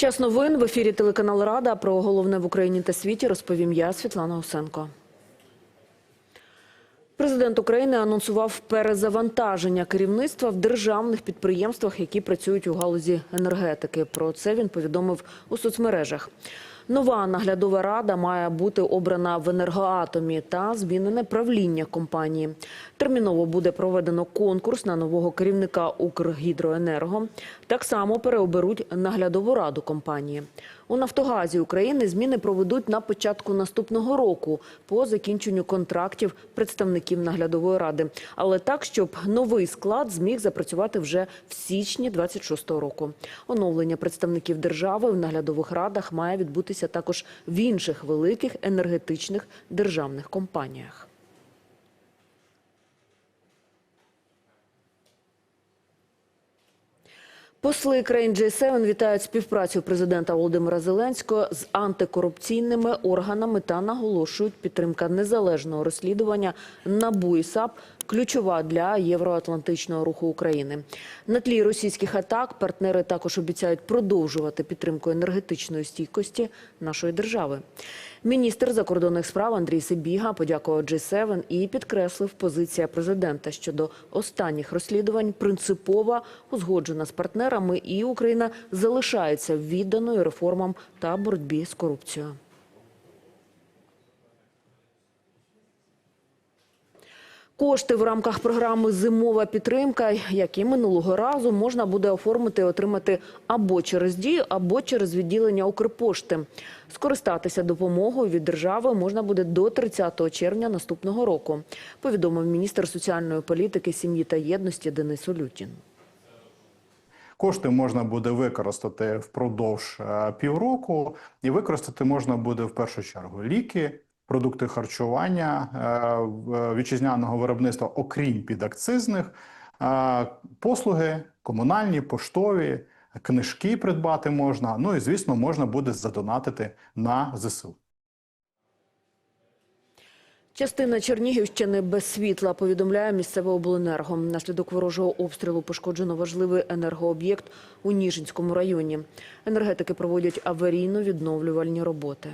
Час новин в ефірі телеканал Рада про головне в Україні та світі розповім я, Світлана Осенко. Президент України анонсував перезавантаження керівництва в державних підприємствах, які працюють у галузі енергетики. Про це він повідомив у соцмережах. Нова наглядова рада має бути обрана в енергоатомі та змінене правління компанії. Терміново буде проведено конкурс на нового керівника Укргідроенерго. Так само переоберуть наглядову раду компанії. У Нафтогазі України зміни проведуть на початку наступного року по закінченню контрактів представників наглядової ради, але так, щоб новий склад зміг запрацювати вже в січні 26-го року. Оновлення представників держави в наглядових радах має відбутися також в інших великих енергетичних державних компаніях. Посли країн G7 вітають співпрацю президента Володимира Зеленського з антикорупційними органами та наголошують, підтримка незалежного розслідування НАБУ і САП ключова для євроатлантичного руху України. На тлі російських атак партнери також обіцяють продовжувати підтримку енергетичної стійкості нашої держави. Міністр закордонних справ Андрій Сибіга подякував G7 і підкреслив, позиція президента щодо останніх розслідувань принципова, узгоджена з партнерами, і Україна залишається відданою реформам та боротьбі з корупцією. Кошти в рамках програми Зимова підтримка, як і минулого разу, можна буде оформити і отримати або через дію, або через відділення Укрпошти. Скористатися допомогою від держави можна буде до 30 червня наступного року. Повідомив міністр соціальної політики, сім'ї та єдності Денис Олютін. Кошти можна буде використати впродовж е, півроку, і використати можна буде в першу чергу ліки, продукти харчування е, вітчизняного виробництва, окрім підакцизних, е, послуги комунальні, поштові, книжки придбати можна. Ну і звісно, можна буде задонатити на ЗСУ. Частина Чернігівщини без світла, повідомляє місцеве обленерго. Наслідок ворожого обстрілу пошкоджено важливий енергооб'єкт у Ніжинському районі. Енергетики проводять аварійно-відновлювальні роботи.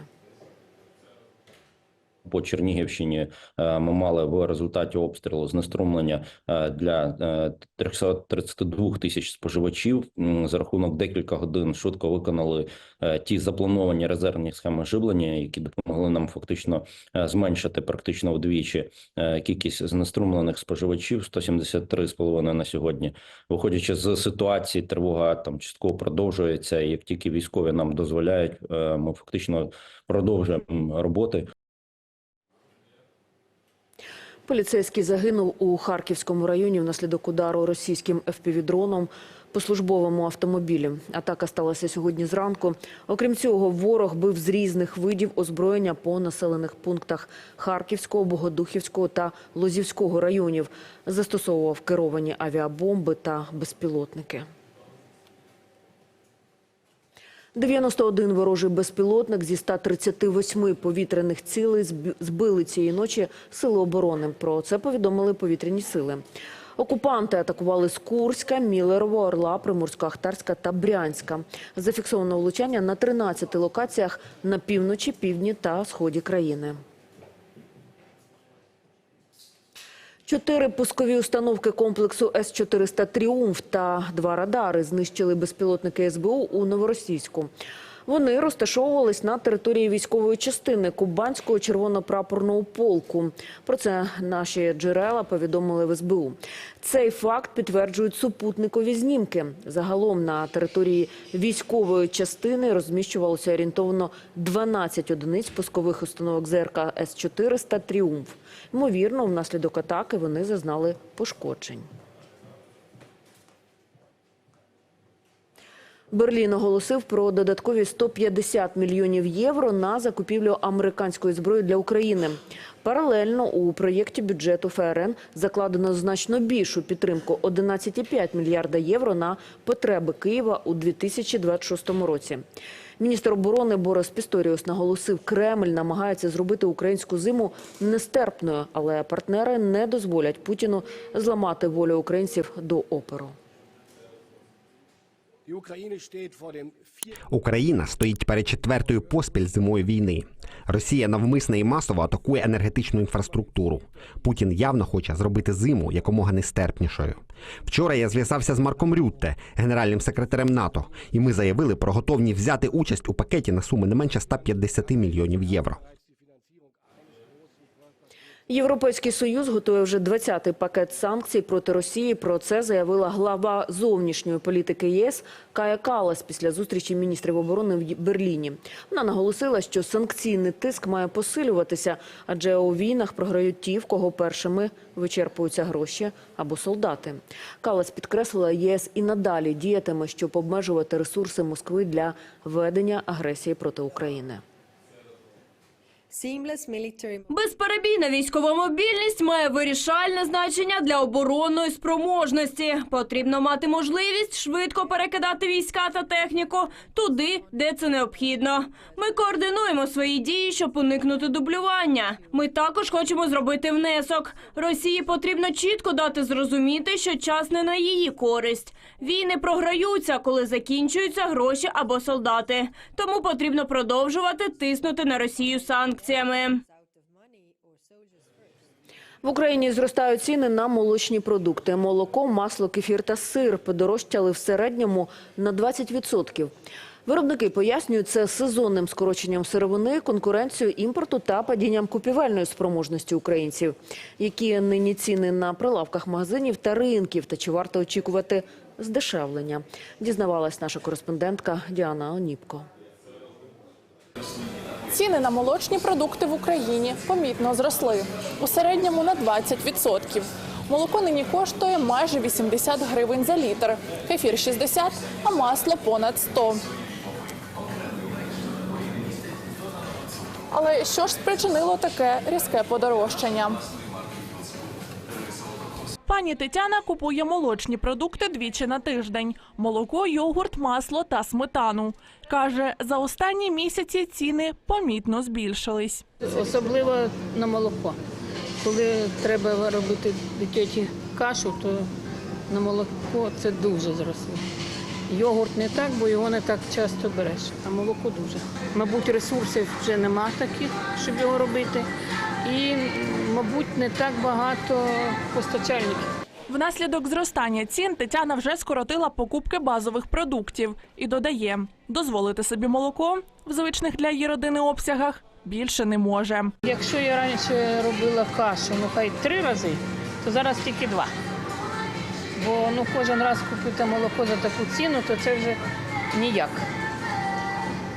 По Чернігівщині е, ми мали в результаті обстрілу знеструмлення е, для е, 332 тисяч споживачів. За рахунок декілька годин швидко виконали е, ті заплановані резервні схеми живлення, які допомогли нам фактично е, зменшити практично вдвічі е, кількість знеструмлених споживачів 173,5 на сьогодні. Виходячи з ситуації, тривога там частково продовжується. Як тільки військові нам дозволяють, е, ми фактично продовжуємо роботи. Поліцейський загинув у Харківському районі внаслідок удару російським ФПВ-дроном по службовому автомобілі. Атака сталася сьогодні зранку. Окрім цього, ворог бив з різних видів озброєння по населених пунктах Харківського, Богодухівського та Лозівського районів. Застосовував керовані авіабомби та безпілотники. 91 ворожий безпілотник зі 138 повітряних цілей збили цієї ночі сили оборони. Про це повідомили повітряні сили. Окупанти атакували з Курська, Мілерово, Орла, Приморсько-Ахтарська та Брянська. Зафіксовано влучання на 13 локаціях на півночі, півдні та сході країни. Чотири пускові установки комплексу С-400 «Тріумф» та два радари знищили безпілотники СБУ у Новоросійську. Вони розташовувались на території військової частини Кубанського червоно-прапорного полку. Про це наші джерела повідомили в СБУ. Цей факт підтверджують супутникові знімки. Загалом на території військової частини розміщувалося орієнтовно 12 одиниць пускових установок ЗРК С-400 «Тріумф». Ймовірно, внаслідок атаки вони зазнали пошкоджень. Берлін оголосив про додаткові 150 мільйонів євро на закупівлю американської зброї для України. Паралельно у проєкті бюджету ФРН закладено значно більшу підтримку 11,5 мільярда євро на потреби Києва у 2026 році. Міністр оборони Борис Пісторіус наголосив, Кремль намагається зробити українську зиму нестерпною, але партнери не дозволять Путіну зламати волю українців до опору. Україна стоїть перед четвертою поспіль зимою війни. Росія навмисно і масово атакує енергетичну інфраструктуру. Путін явно хоче зробити зиму якомога нестерпнішою. Вчора я зв'язався з Марком Рютте, генеральним секретарем НАТО, і ми заявили про готовність взяти участь у пакеті на суми не менше 150 мільйонів євро. Європейський союз готує вже 20-й пакет санкцій проти Росії. Про це заявила глава зовнішньої політики ЄС Кая Калас після зустрічі міністрів оборони в Берліні. Вона наголосила, що санкційний тиск має посилюватися, адже у війнах програють ті, в кого першими вичерпуються гроші або солдати. Калас підкреслила, єС і надалі діятиме, щоб обмежувати ресурси Москви для ведення агресії проти України. Безперебійна військова мобільність має вирішальне значення для оборонної спроможності. Потрібно мати можливість швидко перекидати війська та техніку туди, де це необхідно. Ми координуємо свої дії, щоб уникнути дублювання. Ми також хочемо зробити внесок. Росії потрібно чітко дати зрозуміти, що час не на її користь. Війни програються, коли закінчуються гроші або солдати. Тому потрібно продовжувати тиснути на Росію санкціями. В Україні зростають ціни на молочні продукти. Молоко, масло, кефір та сир подорожчали в середньому на 20%. Виробники пояснюють це сезонним скороченням сировини, конкуренцією імпорту та падінням купівельної спроможності українців. Які нині ціни на прилавках магазинів та ринків та чи варто очікувати здешевлення? Дізнавалась наша кореспондентка Діана Оніпко. Ціни на молочні продукти в Україні помітно зросли у середньому на 20%. Молоко нині коштує майже 80 гривень за літр, кефір 60, а масло понад 100. Але що ж спричинило таке різке подорожчання? Пані Тетяна купує молочні продукти двічі на тиждень: молоко, йогурт, масло та сметану. Каже, за останні місяці ціни помітно збільшились. Особливо на молоко. Коли треба робити дитячі кашу, то на молоко це дуже зросло. Йогурт не так, бо його не так часто береш, а молоко дуже. Мабуть, ресурсів вже нема таких, щоб його робити. І, мабуть, не так багато постачальників. Внаслідок зростання цін Тетяна вже скоротила покупки базових продуктів і додає, дозволити собі молоко в звичних для її родини обсягах більше не може. Якщо я раніше робила кашу, ну хай три рази, то зараз тільки два. Бо ну, кожен раз купити молоко за таку ціну, то це вже ніяк.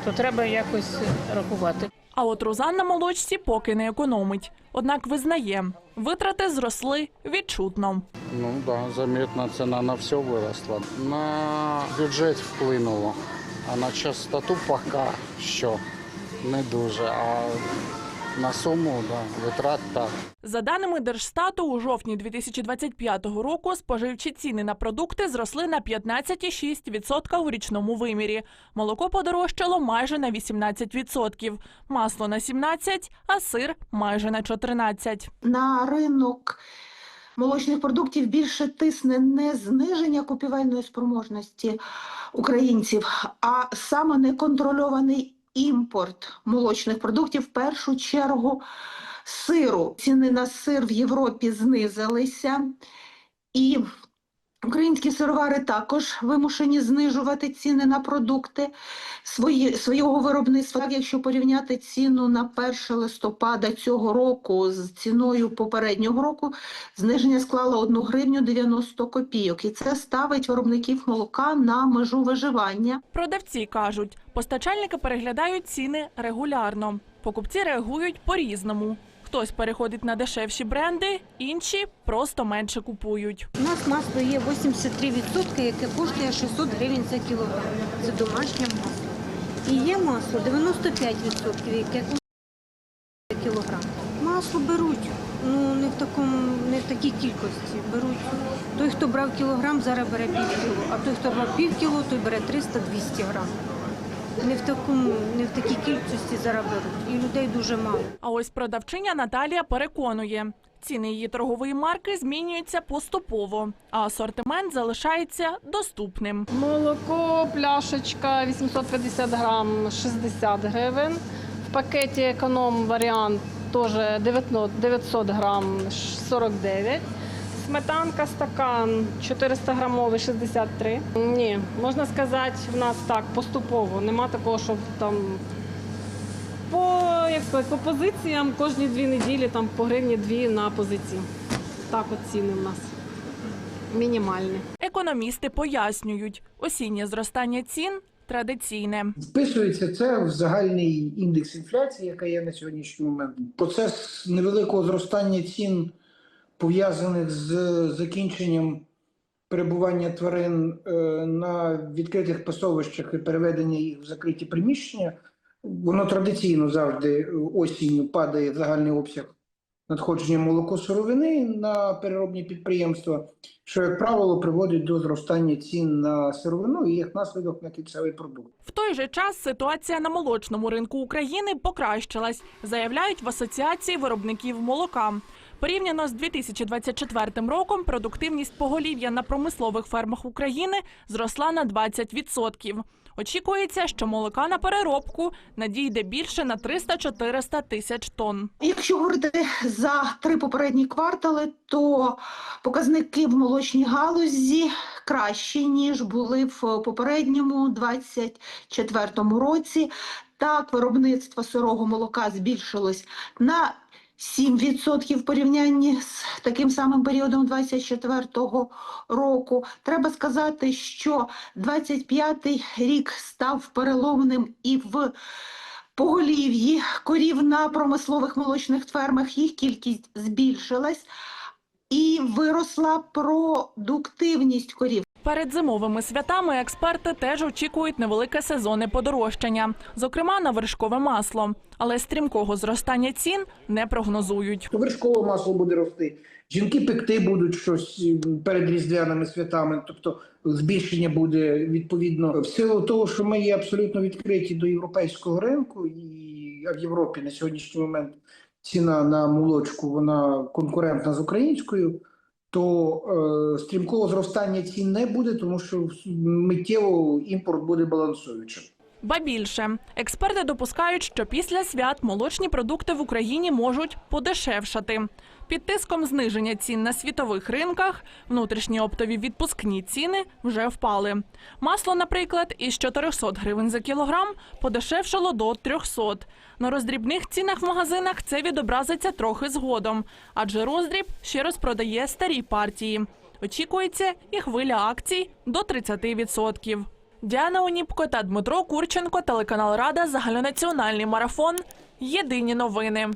То треба якось рахувати. А от Розан на молочці поки не економить. Однак визнає, витрати зросли відчутно. Ну да, заметно ціна на все виросла. На бюджет вплинуло, а на частоту поки що не дуже. А на суму да, витрат так. За даними Держстату, у жовтні 2025 року споживчі ціни на продукти зросли на 15,6% у річному вимірі. Молоко подорожчало майже на 18%, масло на 17%, а сир майже на 14%. на ринок молочних продуктів більше тисне не зниження купівельної спроможності українців, а саме неконтрольований імпорт молочних продуктів, в першу чергу сиру. Ціни на сир в Європі знизилися. І Українські сировари також вимушені знижувати ціни на продукти свої, свого виробництва. Якщо порівняти ціну на 1 листопада цього року з ціною попереднього року, зниження склало 1 гривню 90 копійок. І це ставить виробників молока на межу виживання. Продавці кажуть, постачальники переглядають ціни регулярно. Покупці реагують по-різному. Хтось переходить на дешевші бренди, інші просто менше купують. У нас масло є 83%, яке коштує 600 гривень за кілограм. Це домашнє масло. І є масло 95%, яке коштує за кілограм. Масло беруть, ну не в такому, не в такій кількості. Беруть той, хто брав кілограм, зараз бере пів кіло, а той, хто брав пів кіло, той бере 300-200 грам. Не в такому, не в такій кількості зараз беруть. І людей дуже мало. А ось продавчиня Наталія переконує, Ціни її торгової марки змінюються поступово, а асортимент залишається доступним. Молоко, пляшечка 850 грам 60 гривень. В пакеті економ варіант теж 900 грам 49. Сметанка стакан 400 грамовий 63. Ні, можна сказати, в нас так поступово. Нема такого, щоб там по, як сказати, по позиціям кожні дві неділі там по гривні дві на позиції. Так от ціни в нас. Мінімальні. Економісти пояснюють, осіннє зростання цін традиційне. Вписується це в загальний індекс інфляції, яка є на сьогоднішній момент. Процес невеликого зростання цін пов'язаних з закінченням перебування тварин е, на відкритих пасовищах і переведення їх в закриті приміщення. Воно традиційно завжди осінню падає в загальний обсяг надходження молокосировини на переробні підприємства, що, як правило, приводить до зростання цін на сировину і як наслідок на кінцевий продукт. В той же час ситуація на молочному ринку України покращилась, заявляють в асоціації виробників молока. Порівняно з 2024 роком продуктивність поголів'я на промислових фермах України зросла на 20%. Очікується, що молока на переробку надійде більше на 300-400 тисяч тонн. Якщо говорити за три попередні квартали, то показники в молочній галузі кращі, ніж були в попередньому 24 році. Так, виробництво сирого молока збільшилось на 7% в порівнянні з таким самим періодом 24 року. Треба сказати, що 25-й рік став переломним і в поголів'ї корів на промислових молочних фермах їх кількість збільшилась і виросла продуктивність корів. Перед зимовими святами експерти теж очікують невелике сезонне подорожчання, зокрема на вершкове масло. Але стрімкого зростання цін не прогнозують. Вершкове масло буде рости. Жінки пекти будуть щось перед різдвяними святами, тобто збільшення буде відповідно в силу того, що ми є абсолютно відкриті до європейського ринку, і в Європі на сьогоднішній момент ціна на молочку вона конкурентна з українською. То е, стрімкого зростання цін не буде, тому що миттєво імпорт буде балансуючим. Ба більше експерти допускають, що після свят молочні продукти в Україні можуть подешевшати. Під тиском зниження цін на світових ринках внутрішні оптові відпускні ціни вже впали. Масло, наприклад, із 400 гривень за кілограм подешевшало до 300. На роздрібних цінах в магазинах це відобразиться трохи згодом, адже роздріб ще розпродає старі партії. Очікується і хвиля акцій до 30%. Діана Оніпко та Дмитро Курченко, телеканал Рада, загальнонаціональний марафон. Єдині новини.